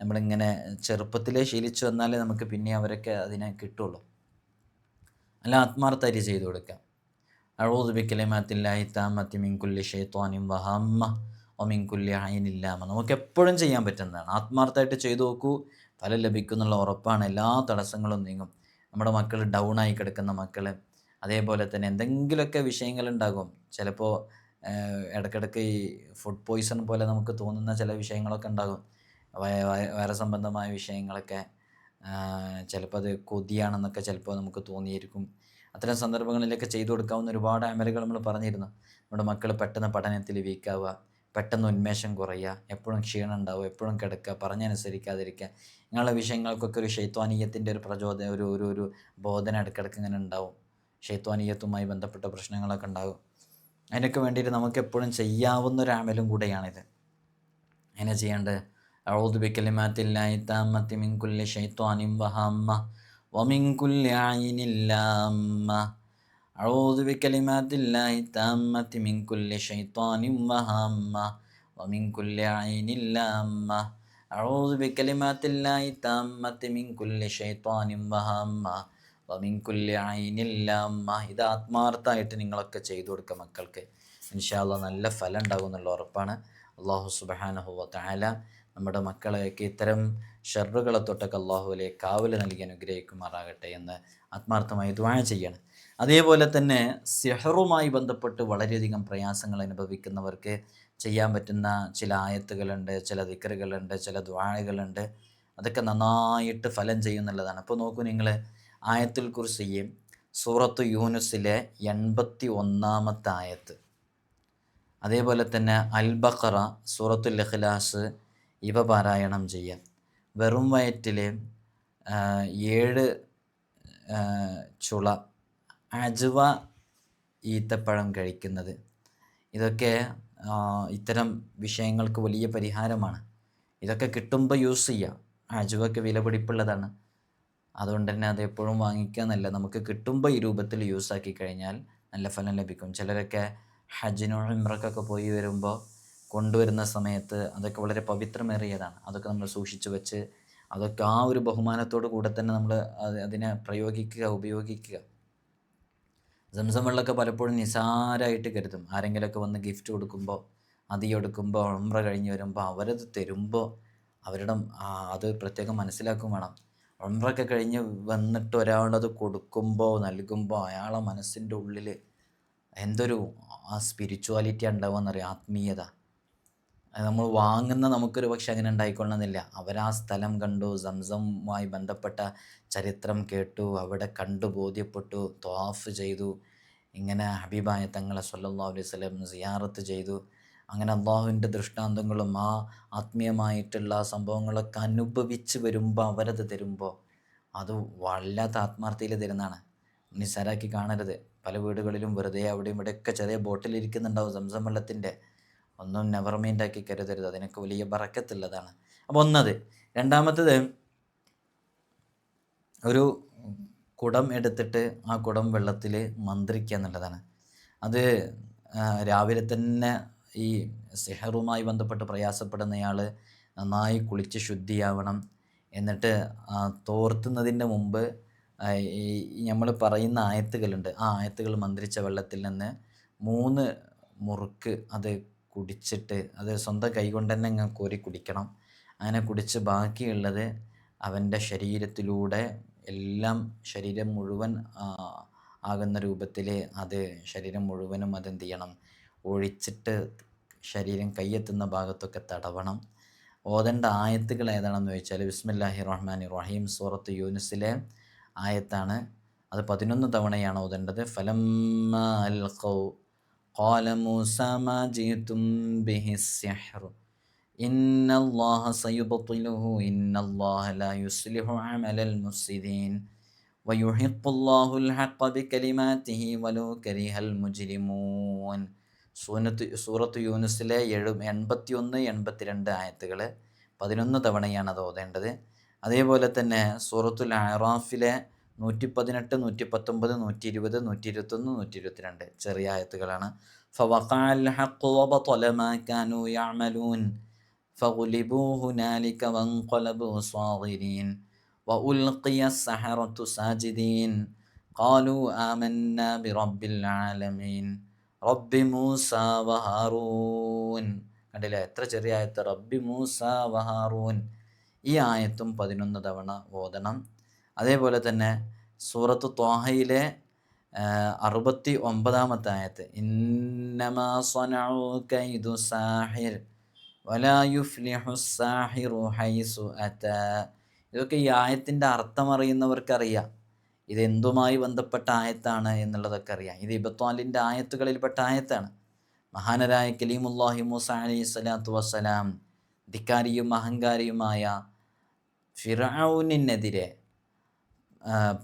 നമ്മളിങ്ങനെ ചെറുപ്പത്തിലേ ശീലിച്ചു വന്നാലേ നമുക്ക് പിന്നെ അവരൊക്കെ അതിനെ കിട്ടുള്ളൂ. അല്ല ആത്മാർത്ഥമായിട്ട് ചെയ്തു കൊടുക്കാം. അഴൂദ് ബിക്കലിമാത്തില്ലാഹി താമത്തി മിങ്കുല്ലി ഷെയ്ത്വാനിം വഹമ്മ. ഒ മിൻകുല്ലി അയിനില്ലാമ നമുക്ക് എപ്പോഴും ചെയ്യാൻ പറ്റുന്നതാണ്. ആത്മാർത്ഥമായിട്ട് ചെയ്തു നോക്കൂ. ഫലം ലഭിക്കുന്നുള്ള ഉറപ്പാണ്. എല്ലാ തടസ്സങ്ങളും നീങ്ങും. നമ്മുടെ മക്കൾ ഡൗൺ ആയി കിടക്കുന്ന മക്കൾ അതേപോലെ തന്നെ എന്തെങ്കിലുമൊക്കെ വിഷയങ്ങളുണ്ടാകും. ചിലപ്പോൾ ഇടയ്ക്കിടയ്ക്ക് ഈ ഫുഡ് പോയിസൺ പോലെ നമുക്ക് തോന്നുന്ന ചില വിഷയങ്ങളൊക്കെ ഉണ്ടാകും. വയറ് സംബന്ധമായ വിഷയങ്ങളൊക്കെ. ചിലപ്പോൾ അത് കൊതിയാണെന്നൊക്കെ ചിലപ്പോൾ നമുക്ക് തോന്നിയിരിക്കും. അത്തരം സന്ദർഭങ്ങളിലൊക്കെ ചെയ്തു കൊടുക്കാവുന്ന ഒരുപാട് അമലുകൾ നമ്മൾ പറഞ്ഞിരുന്നു. നമ്മുടെ മക്കൾ പെട്ടെന്ന് പഠനത്തിൽ വീക്കാവുക. പെട്ടെന്ന് ഉന്മേഷം കുറയുക എപ്പോഴും ക്ഷീണം ഉണ്ടാവുക എപ്പോഴും കിടക്കുക പറഞ്ഞനുസരിക്കാതിരിക്കുക ഇങ്ങനെയുള്ള വിഷയങ്ങൾക്കൊക്കെ ഒരു ശൈത്വാനീയത്തിൻ്റെ ഒരു പ്രചോദനം ഒരു ഒരു ഒരു ബോധന ഇടയ്ക്കിടയ്ക്ക് ഇങ്ങനെ ഉണ്ടാവും ശൈത്വാനീയത്തുമായി ബന്ധപ്പെട്ട പ്രശ്നങ്ങളൊക്കെ ഉണ്ടാകും അതിനൊക്കെ വേണ്ടിയിട്ട് നമുക്ക് എപ്പോഴും ചെയ്യാവുന്ന ഒരു അമലും കൂടെയാണിത് എങ്ങനെ ചെയ്യേണ്ടത് أعوذ بكلمات الله التامة من كل شيطان وهامة ومن كل عين لامة أعوذ بكلمات الله التامة من كل شيطان وهامة ومن كل عين لامة أعوذ بكلمات الله التامة من كل شيطان وهامة വമിൻ കുല്ലി ഐനില്ലാമ്മ ഇത് ആത്മാർത്ഥമായിട്ട് നിങ്ങളൊക്കെ ചെയ്തു കൊടുക്കുക മക്കൾക്ക് ഇൻഷാല്ല നല്ല ഫലം ഉണ്ടാകും എന്നുള്ള ഉറപ്പാണ് അള്ളാഹു സുബാനഹുവ താല നമ്മുടെ മക്കളെയൊക്കെ ഇത്തരം ഷെറുകളെ തൊട്ടൊക്കെ അള്ളാഹുവിലെ കാവൽ നൽകി അനുഗ്രഹിക്കുമാറാകട്ടെ എന്ന് ആത്മാർത്ഥമായി ദ്വാഴ ചെയ്യണം അതേപോലെ തന്നെ സെഹറുമായി ബന്ധപ്പെട്ട് വളരെയധികം പ്രയാസങ്ങൾ അനുഭവിക്കുന്നവർക്ക് ചെയ്യാൻ പറ്റുന്ന ചില ആയത്തുകളുണ്ട് ചില ദിക്കറുകളുണ്ട് ചില ദ്വാഴകളുണ്ട് അതൊക്കെ നന്നായിട്ട് ഫലം ചെയ്യുന്നുള്ളതാണ്. അപ്പോൾ നോക്കൂ നിങ്ങൾ ആയത്തുൽ ചെയ്യും സൂറത്ത് യൂനുസിലെ എൺപത്തി ഒന്നാമത്തെ ആയത്ത്. അതേപോലെ തന്നെ അൽ ബഖറ സൂറത്തുൽ ഇഖ്ലാസ് ഇവ പാരായണം ചെയ്യാം. വെറും വയറ്റിൽ ഏഴ് ചുള അജുവ ഈത്തപ്പഴം കഴിക്കുന്നത്. ഇതൊക്കെ ഇത്തരം വിഷയങ്ങൾക്ക് വലിയ പരിഹാരമാണ്. ഇതൊക്കെ കിട്ടുമ്പോൾ യൂസ് ചെയ്യാം. അജുവൊക്കെ വിലപിടിപ്പുള്ളതാണ് അതുകൊണ്ട് തന്നെ അത് എപ്പോഴും വാങ്ങിക്കുക എന്നല്ല നമുക്ക് കിട്ടുമ്പോൾ ഈ രൂപത്തിൽ യൂസ് ആക്കി കഴിഞ്ഞാൽ നല്ല ഫലം ലഭിക്കും. ചിലരൊക്കെ ഹജ്ജിനോ ഇമ്രക്കൊക്കെ പോയി വരുമ്പോൾ കൊണ്ടുവരുന്ന സമയത്ത് അതൊക്കെ വളരെ പവിത്രമേറിയതാണ്. അതൊക്കെ നമ്മൾ സൂക്ഷിച്ചു വെച്ച് അതൊക്കെ ആ ഒരു ബഹുമാനത്തോടു കൂടെ തന്നെ നമ്മൾ അതിനെ പ്രയോഗിക്കുക ഉപയോഗിക്കുക. സംസം പലപ്പോഴും നിസാരമായിട്ട് കരുതും. ആരെങ്കിലുമൊക്കെ വന്ന് ഗിഫ്റ്റ് കൊടുക്കുമ്പോൾ അതി കൊടുക്കുമ്പോൾ ഉമ്ര കഴിഞ്ഞ് വരുമ്പോൾ അവരത് തരുമ്പോൾ അവരുടെ അത് പ്രത്യേകം മനസ്സിലാക്കും വേണം. ഉമ്രൊക്കെ കഴിഞ്ഞ് വന്നിട്ട് ഒരാളത് കൊടുക്കുമ്പോൾ നൽകുമ്പോൾ അയാളെ മനസ്സിന്റെ ഉള്ളിൽ എന്തൊരു ആ സ്പിരിച്വാലിറ്റി ഉണ്ടാവുമെന്നറിയാം ആത്മീയത. നമ്മൾ വാങ്ങുന്ന നമുക്കൊരു പക്ഷെ അങ്ങനെ ഉണ്ടായിക്കൊള്ളണമെന്നില്ല. അവരാ സ്ഥലം കണ്ടു സംസമുമായി ബന്ധപ്പെട്ട ചരിത്രം കേട്ടു അവിടെ കണ്ടു ബോധ്യപ്പെട്ടു ത്വാഫ് ചെയ്തു. ഇങ്ങനെ ഹബീബായ തങ്ങളെ സല്ലാ അലൈഹി സ്വലം സിയാറത്ത് ചെയ്തു. അങ്ങനെ അള്ളാഹുവിന്റെ ദൃഷ്ടാന്തങ്ങളും ആ ആത്മീയമായിട്ടുള്ള സംഭവങ്ങളൊക്കെ അനുഭവിച്ച് വരുമ്പോൾ അവരത് തരുമ്പോൾ അത് വല്ലാത്ത ആത്മാർത്ഥയിൽ തരുന്നതാണ്. നിസ്സാരാക്കി കാണരുത്. പല വീടുകളിലും വെറുതെ അവിടെയും ഇവിടെയൊക്കെ ചെറിയ ബോട്ടിലിരിക്കുന്നുണ്ടാവും സംസം വെള്ളത്തിന്റെ. ഒന്നും നെവർ മൈൻഡാക്കി കരുതരുത്. അതിനൊക്കെ വലിയ ബറക്കത്തുള്ളതാണ്. അപ്പോൾ ഒന്നത്. രണ്ടാമത്തത് ഒരു കുടം എടുത്തിട്ട് ആ കുടം വെള്ളത്തിൽ മന്ത്രിക്കുക എന്നുള്ളതാണ്. അത് രാവിലെ തന്നെ ഈ സിഹറുമായി ബന്ധപ്പെട്ട് പ്രയാസപ്പെടുന്നയാൾ നന്നായി കുളിച്ച് ശുദ്ധിയാവണം. എന്നിട്ട് തോർത്തുന്നതിന്റെ മുമ്പ് ഈ നമ്മൾ പറയുന്ന ആയത്തുകളുണ്ട്. ആ ആയത്തുകൾ മന്ത്രിച്ച വെള്ളത്തിൽ നിന്ന് മൂന്ന് മുറുക്ക് അത് കുടിച്ചിട്ട് അത് സ്വന്തം കൈകൊണ്ട് തന്നെ അങ്ങ് കോരി കുടിക്കണം. അങ്ങനെ കുടിച്ച് ബാക്കിയുള്ളത് അവന്റെ ശരീരത്തിലൂടെ എല്ലാം ശരീരം മുഴുവൻ ആകുന്ന രൂപത്തിൽ അത് ശരീരം മുഴുവനും അതെന്ത് ചെയ്യണം ഒഴിച്ചിട്ട് ശരീരം കയ്യെത്തുന്ന ഭാഗത്തൊക്കെ തടവണം. ഓതേണ്ട ആയത്തുകൾ ഏതാണെന്ന് ചോദിച്ചാൽ ബിസ്മില്ലാഹി റഹ്മാൻ റഹീം സൂറത്ത് യൂനിസിലെ ആയത്താണ്. അത് പതിനൊന്ന് തവണയാണ് ഓതേണ്ടത്. ഫലം قال موسى ما جئتم به السحر إن الله سيبطله إن الله لا يصلح عمل المفسدين ويحق الله الحق بكلماته ولو كره المجرمون സൂനത്ത് സൂറത്ത് യൂനുസിലെ എഴു എൺപത്തി ഒന്ന് എൺപത്തിരണ്ട് ആയത്തുകൾ പതിനൊന്ന് തവണയാണ് അത് ഓതേണ്ടത് അതേപോലെ തന്നെ സൂറത്തുൽ ആറാഫിലെ നൂറ്റി പതിനെട്ട് നൂറ്റി പത്തൊമ്പത് നൂറ്റി ഇരുപത് നൂറ്റി ഇരുപത്തൊന്ന് നൂറ്റി ഇരുപത്തിരണ്ട് ചെറിയ ആയത്തുകളാണ് فوقع الحق وبطل ما كانوا يعملون فغلبوا هنالك وانقلبوا صاغرين وألقي السحرة ساجدين قالوا آمنا برب العالمين റബ്ബി മൂസ വഹാറൂൻ കണ്ടില്ലേ എത്ര ചെറിയ ആയത്ത് റബ്ബി മൂസ വഹാറൂൻ ഈ ആയത്തും പതിനൊന്ന് തവണ ഓതണം അതേപോലെ തന്നെ സൂറത്ത് ത്വാഹയിലെ അറുപത്തി ഒമ്പതാമത്തെ ആയത്ത് ഇതൊക്കെ ഈ ആയത്തിന്റെ അർത്ഥം അറിയുന്നവർക്കറിയാം. ഇത് എന്തുമായി ബന്ധപ്പെട്ട ആയത്താണ് എന്നുള്ളതൊക്കെ അറിയാം. ഇത് ഇബത്വാലിന്റെ ആയത്തുകളിൽപ്പെട്ട ആയത്താണ്. മഹാനരായ കലീമുല്ലാഹി മൂസ അലി സ്വലാത്തു വസ്സലാം ധിക്കാരിയും അഹങ്കാരിയുമായ ഫിറൌനിനെതിരെ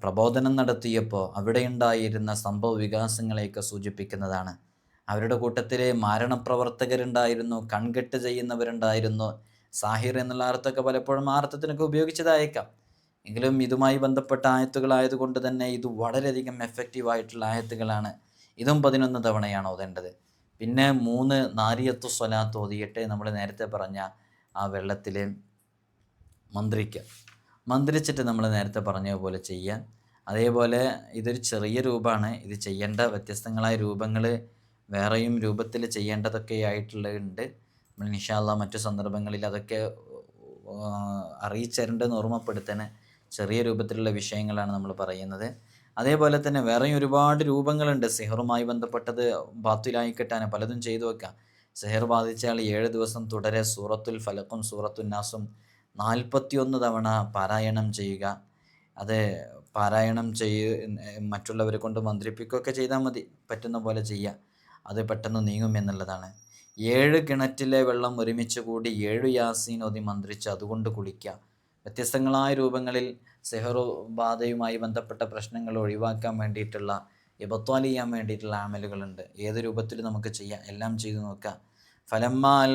പ്രബോധനം നടത്തിയപ്പോൾ അവിടെയുണ്ടായിരുന്ന സംഭവ വികാസങ്ങളെയൊക്കെ സൂചിപ്പിക്കുന്നതാണ്. അവരുടെ കൂട്ടത്തിലെ മാരണപ്രവർത്തകരുണ്ടായിരുന്നു കൺകെട്ട് ചെയ്യുന്നവരുണ്ടായിരുന്നു. സാഹിർ എന്നുള്ള അർത്ഥമൊക്കെ പലപ്പോഴും ആ അർത്ഥത്തിനൊക്കെ ഉപയോഗിച്ചതായേക്കാം. എങ്കിലും ഇതുമായി ബന്ധപ്പെട്ട ആയത്തുകളായതുകൊണ്ട് തന്നെ ഇത് വളരെയധികം എഫക്റ്റീവ് ആയിട്ടുള്ള ആയത്തുകളാണ്. ഇതും പതിനൊന്ന് തവണയാണ് ഓതേണ്ടത് പിന്നെ മൂന്ന് നാരിയത്ത് സ്വലാത്ത് ഓതിയിട്ട് നമ്മൾ നേരത്തെ പറഞ്ഞ ആ വെള്ളത്തിൽ മന്ത്രിക്കുക മന്ത്രിച്ചിട്ട് നമ്മൾ നേരത്തെ പറഞ്ഞതുപോലെ പോലെ ചെയ്യാൻ. അതേപോലെ ഇതൊരു ചെറിയ രൂപമാണ്. ഇത് ചെയ്യേണ്ട വ്യത്യസ്തങ്ങളായ രൂപങ്ങൾ വേറെയും രൂപത്തിൽ ചെയ്യേണ്ടതൊക്കെ ആയിട്ടുള്ളതുണ്ട്. നമ്മൾ നിഷാല്ല മറ്റു സന്ദർഭങ്ങളിൽ അതൊക്കെ അറിയിച്ചരണ്ടെന്ന് ഓർമ്മപ്പെടുത്തണ ചെറിയ രൂപത്തിലുള്ള വിഷയങ്ങളാണ് നമ്മൾ പറയുന്നത്. അതേപോലെ തന്നെ വേറെയും ഒരുപാട് രൂപങ്ങളുണ്ട്. സെഹറുമായി ബന്ധപ്പെട്ടത് ബാത്തുലായി പലതും ചെയ്തു വെക്കാം. സെഹർ ബാധിച്ചാൽ ഏഴ് ദിവസം തുടരെ സൂറത്തുൽ ഫലക്കും സൂറത്തുൽ നാസും നാൽപ്പത്തിയൊന്ന് തവണ പാരായണം ചെയ്യുക. അത് പാരായണം ചെയ്യ മറ്റുള്ളവരെ കൊണ്ട് മന്ത്രിപ്പിക്കുകയൊക്കെ ചെയ്താൽ മതി. പറ്റുന്ന പോലെ ചെയ്യുക. അത് പെട്ടെന്ന് നീങ്ങും എന്നുള്ളതാണ്. ഏഴ് കിണറ്റിലെ വെള്ളം ഒരുമിച്ച് കൂടി ഏഴ് യാസീൻ ഒതി മന്ത്രിച്ച് അതുകൊണ്ട് കുളിക്കുക. വ്യത്യസ്തങ്ങളായ രൂപങ്ങളിൽ സെഹറു ബാധയുമായി ബന്ധപ്പെട്ട പ്രശ്നങ്ങൾ ഒഴിവാക്കാൻ വേണ്ടിയിട്ടുള്ള ഇബത്വാൽ ചെയ്യാൻ വേണ്ടിയിട്ടുള്ള ആമലുകളുണ്ട്. ഏത് രൂപത്തിൽ നമുക്ക് ചെയ്യാം. എല്ലാം ചെയ്തു നോക്കാം ഫലമ്മ അൽ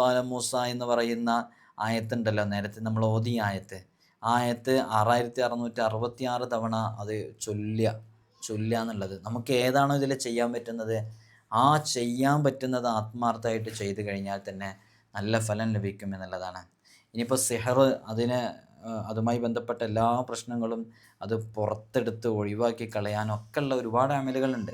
കാല മൂസ എന്ന് പറയുന്ന ആയത്തുണ്ടല്ലോ നേരത്തെ നമ്മൾ ഓതി ആയത്ത്. ആയത്ത് ആറായിരത്തി അറുന്നൂറ്റി അറുപത്തി ആറ് തവണ അത് ചൊല്ലുക ചൊല്ലുക എന്നുള്ളത്. നമുക്ക് ഏതാണോ ഇതിൽ ചെയ്യാൻ പറ്റുന്നത് ആ ചെയ്യാൻ പറ്റുന്നത് ആത്മാർത്ഥമായിട്ട് ചെയ്തു കഴിഞ്ഞാൽ തന്നെ നല്ല ഫലം ലഭിക്കും എന്നുള്ളതാണ്. ഇനിയിപ്പോൾ സിഹർ അതിന് അതുമായി ബന്ധപ്പെട്ട എല്ലാ പ്രശ്നങ്ങളും അത് പുറത്തെടുത്ത് ഒഴിവാക്കി കളയാനൊക്കെ ഉള്ള ഒരുപാട് അമലുകളുണ്ട്.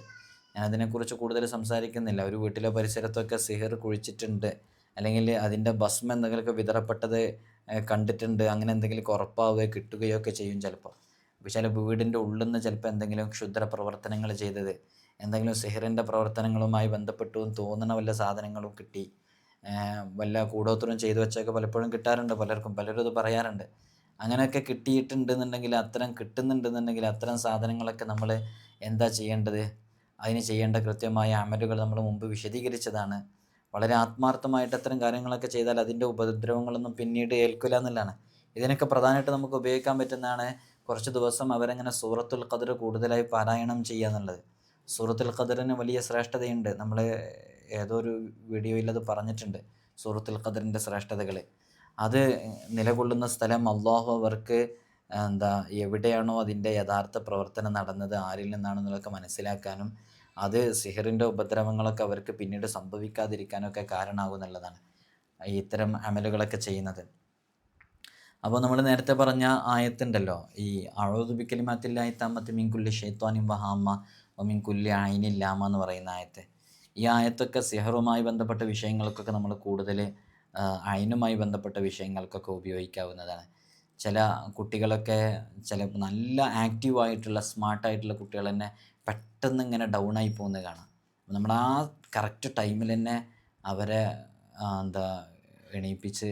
ഞാനതിനെക്കുറിച്ച് കൂടുതൽ സംസാരിക്കുന്നില്ല. ഒരു വീട്ടിലെ പരിസരത്തൊക്കെ സിഹർ കുഴിച്ചിട്ടുണ്ട്. അല്ലെങ്കിൽ അതിന്റെ ഭസ്മം എന്തെങ്കിലുമൊക്കെ വിതറപ്പെട്ടത് കണ്ടിട്ടുണ്ട് അങ്ങനെ എന്തെങ്കിലും ഉറപ്പാവുകയോ കിട്ടുകയോ ഒക്കെ ചെയ്യും ചിലപ്പോൾ. ചില വീടിന്റെ ഉള്ളിൽ നിന്ന് ചിലപ്പോൾ എന്തെങ്കിലും ക്ഷുദ്ര പ്രവർത്തനങ്ങൾ ചെയ്തത് എന്തെങ്കിലും സിഹറിന്റെ പ്രവർത്തനങ്ങളുമായി ബന്ധപ്പെട്ടു തോന്നുന്ന വല്ല സാധനങ്ങളും കിട്ടി. വല്ല കൂടോത്രം ചെയ്തു വെച്ചൊക്കെ പലപ്പോഴും കിട്ടാറുണ്ട് പലർക്കും പലരും ഇത് പറയാറുണ്ട്. അങ്ങനെയൊക്കെ കിട്ടിയിട്ടുണ്ടെന്നുണ്ടെങ്കിൽ അത്തരം കിട്ടുന്നുണ്ടെന്നുണ്ടെങ്കിൽ അത്തരം സാധനങ്ങളൊക്കെ നമ്മൾ എന്താ ചെയ്യേണ്ടത്? അതിന് ചെയ്യേണ്ട കൃത്യമായ അമലുകൾ നമ്മൾ മുമ്പ് വിശദീകരിച്ചതാണ്. വളരെ ആത്മാർത്ഥമായിട്ട് അത്തരം കാര്യങ്ങളൊക്കെ ചെയ്താൽ അതിന്റെ ഉപദ്രവങ്ങളൊന്നും പിന്നീട് ഏൽക്കില്ല എന്നുള്ളതാണ്. ഇതിനൊക്കെ പ്രധാനമായിട്ട് നമുക്ക് ഉപയോഗിക്കാൻ പറ്റുന്നതാണ് കുറച്ച് ദിവസം അവരങ്ങനെ സൂറത്തുൽ ഖദർ കൂടുതലായി പാരായണം ചെയ്യുക എന്നുള്ളത്. സൂറത്തുൽ ഖദറിന് വലിയ ശ്രേഷ്ഠതയുണ്ട്. നമ്മൾ ഏതോ ഒരു വീഡിയോയിൽ അത് പറഞ്ഞിട്ടുണ്ട്. സൂറത്തുൽ ഖദറിന്റെ ശ്രേഷ്ഠതകൾ അത് നിലകൊള്ളുന്ന സ്ഥലം അള്ളാഹു അവർക്ക് എന്താ എവിടെയാണോ അതിന്റെ യഥാർത്ഥ പ്രവർത്തനം നടന്നത് ആരിൽ നിന്നാണെന്നുള്ളതൊക്കെ മനസ്സിലാക്കാനും അത് സിഹറിന്റെ ഉപദ്രവങ്ങളൊക്കെ അവർക്ക് പിന്നീട് സംഭവിക്കാതിരിക്കാനൊക്കെ കാരണമാകും എന്നുള്ളതാണ് ഇത്തരം അമലുകളൊക്കെ ചെയ്യുന്നത്. അപ്പോൾ നമ്മൾ നേരത്തെ പറഞ്ഞ ആയത്തുണ്ടല്ലോ ഈ അഴുതുബിക്കലിമാത്തില്ലായി തമ്മത്ത് മീൻകുല്ലി ഷെയ്ത്വാനിം വഹാമ്മ ഒമിൻകുല്ലി അയിനില്ലാമ എന്ന് പറയുന്ന ആയത്ത്. ഈ ആയത്തൊക്കെ സിഹറുമായി ബന്ധപ്പെട്ട വിഷയങ്ങൾക്കൊക്കെ നമ്മൾ കൂടുതൽ അയിനുമായി ബന്ധപ്പെട്ട വിഷയങ്ങൾക്കൊക്കെ ഉപയോഗിക്കാവുന്നതാണ്. ചില കുട്ടികളൊക്കെ ചില നല്ല ആക്റ്റീവായിട്ടുള്ള സ്മാർട്ടായിട്ടുള്ള കുട്ടികൾ തന്നെ പെട്ടെന്ന് ഇങ്ങനെ ഡൗൺ ആയി പോകുന്നത് കാണാം. നമ്മൾ ആ കറക്റ്റ് ടൈമിൽ തന്നെ അവരെ എന്താ എണീപ്പിച്ച്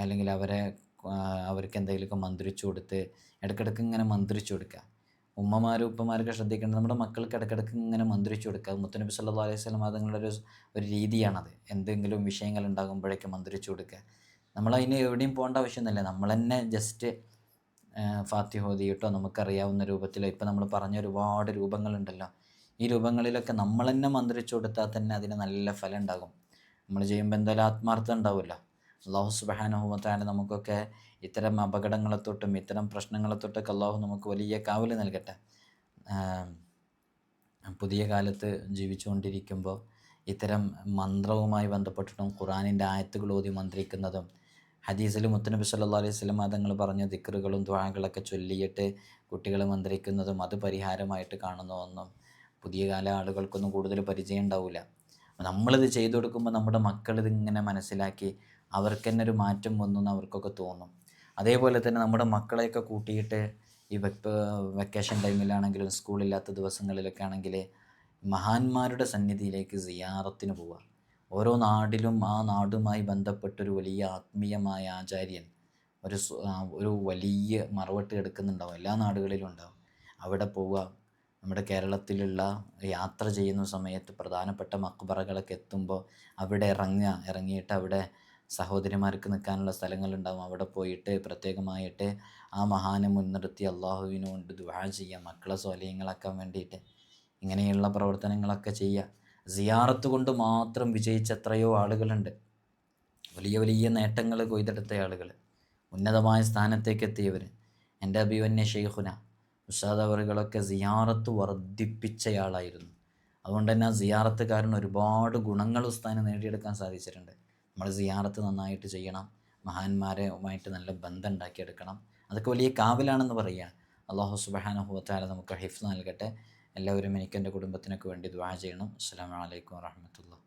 അല്ലെങ്കിൽ അവരെ അവർക്ക് എന്തെങ്കിലുമൊക്കെ മന്ത്രിച്ചു കൊടുത്ത് ഇടയ്ക്കിടയ്ക്ക് ഇങ്ങനെ മന്ത്രിച്ചു കൊടുക്കുക. ഉമ്മമാരും ഉപ്പമാരൊക്കെ ശ്രദ്ധിക്കേണ്ടത് നമ്മുടെ മക്കൾക്ക് ഇടയ്ക്കിടയ്ക്ക് ഇങ്ങനെ മന്ത്രിച്ചു കൊടുക്കുക. മുത്തനബി സല്ലാ അലൈഹി സ്വലം അതുങ്ങളുടെ ഒരു രീതിയാണത്. എന്തെങ്കിലും വിഷയങ്ങൾ ഉണ്ടാകുമ്പോഴേക്കും മന്ത്രിച്ചു കൊടുക്കുക. നമ്മൾ നമ്മളതിന് എവിടെയും പോകേണ്ട ആവശ്യമൊന്നുമില്ല. നമ്മൾ തന്നെ ജസ്റ്റ് ഫാത്തിഹോദി കേട്ടോ നമുക്കറിയാവുന്ന രൂപത്തിലോ ഇപ്പം നമ്മൾ പറഞ്ഞ ഒരുപാട് രൂപങ്ങളുണ്ടല്ലോ. ഈ രൂപങ്ങളിലൊക്കെ നമ്മൾ തന്നെ മന്ത്രിച്ചു കൊടുത്താൽ തന്നെ അതിന് നല്ല ഫലം ഉണ്ടാകും. നമ്മൾ ചെയ്യുമ്പോൾ എന്തായാലും ആത്മാർത്ഥം ഉണ്ടാവില്ല അള്ളാഹു സുബാനുഭവത്തായാലും നമുക്കൊക്കെ ഇത്തരം അപകടങ്ങളെ തൊട്ടും ഇത്തരം പ്രശ്നങ്ങളെ തൊട്ടൊക്കെ അള്ളാഹു നമുക്ക് വലിയ കാവൽ നൽകട്ടെ. പുതിയ കാലത്ത് ജീവിച്ചുകൊണ്ടിരിക്കുമ്പോൾ ഇത്തരം മന്ത്രവുമായി ബന്ധപ്പെട്ടിട്ടും ഖുറാനിന്റെ ആയത്തുകൾ ഓതി മന്ത്രിക്കുന്നതും ഹദീസിൽ മുത്തനബി സല്ലാ അലൈഹി സ്വലം തങ്ങൾ പറഞ്ഞ ദിക്കറുകളും ദ്വാകളൊക്കെ ചൊല്ലിയിട്ട് കുട്ടികളെ മന്ത്രിക്കുന്നതും അത് പരിഹാരമായിട്ട് കാണുന്നതൊന്നും പുതിയ കാല ആളുകൾക്കൊന്നും കൂടുതൽ പരിചയം ഉണ്ടാവില്ല. നമ്മളിത് ചെയ്തു കൊടുക്കുമ്പോൾ നമ്മുടെ മക്കൾ ഇതിങ്ങനെ മനസ്സിലാക്കി അവർക്ക് തന്നെ ഒരു മാറ്റം വന്നു എന്ന് അവർക്കൊക്കെ തോന്നും. അതേപോലെ തന്നെ നമ്മുടെ മക്കളെയൊക്കെ കൂട്ടിയിട്ട് ഈ വെക്ക വെക്കേഷൻ ടൈമിലാണെങ്കിലും സ്കൂളില്ലാത്ത ദിവസങ്ങളിലൊക്കെ ആണെങ്കിൽ മഹാന്മാരുടെ സന്നിധിയിലേക്ക് സിയാറത്തിന് പോവുക ഓരോ നാടിലും ആ നാടുമായി ബന്ധപ്പെട്ടൊരു വലിയ ആത്മീയമായ ആചാര്യൻ ഒരു ഒരു വലിയ മറവട്ട് എടുക്കുന്നുണ്ടാവും. എല്ലാ നാടുകളിലും ഉണ്ടാവും. അവിടെ പോവുക നമ്മുടെ കേരളത്തിലുള്ള യാത്ര ചെയ്യുന്ന സമയത്ത് പ്രധാനപ്പെട്ട മക്ബറകളൊക്കെ എത്തുമ്പോൾ അവിടെ ഇറങ്ങുക ഇറങ്ങിയിട്ട് അവിടെ സഹോദരിമാർക്ക് നിൽക്കാനുള്ള സ്ഥലങ്ങളുണ്ടാവും. അവിടെ പോയിട്ട് പ്രത്യേകമായിട്ട് ആ മഹാനെ മുൻനിർത്തി അള്ളാഹുവിന് കൊണ്ട് ദുആ ചെയ്യുക മക്കളെ സ്വലയങ്ങളാക്കാൻ വേണ്ടിയിട്ട്. ഇങ്ങനെയുള്ള പ്രവർത്തനങ്ങളൊക്കെ ചെയ്യുക. സിയാറത്ത് കൊണ്ട് മാത്രം വിജയിച്ച എത്രയോ ആളുകളുണ്ട്. വലിയ വലിയ നേട്ടങ്ങൾ കൊയ്തെടുത്ത ആളുകൾ. ഉന്നതമായ സ്ഥാനത്തേക്ക് എത്തിയവർ. എന്റെ അഭിവന്യ ഷെയ്ഖുന. ഉഷാദ് അവറുകളൊക്കെ സിയാറത്ത് വർദ്ധിപ്പിച്ചയാളായിരുന്നു. അതുകൊണ്ട് തന്നെ ആ സിയാറത്തുകാരന് ഒരുപാട് ഗുണങ്ങൾ ഉസ്താന് നേടിയെടുക്കാൻ സാധിച്ചിട്ടുണ്ട്. നമ്മൾ സിയാറത്ത് നന്നായിട്ട് ചെയ്യണം. മഹാന്മാരുമായിട്ട് നല്ല ബന്ധം ഉണ്ടാക്കിയെടുക്കണം അതൊക്കെ വലിയ കാവിലാണെന്ന് പറയുക. അള്ളാഹു സുബാനഹുവത്താല നമുക്ക് ഹിഫ് നൽകട്ടെ. എല്ലാവരും എനിക്ക് എന്റെ കുടുംബത്തിനൊക്കെ വേണ്ടി ദ്വാ ചെയ്യണം. അസ്സാം വലൈക്കും വാഹമത്തുള്ള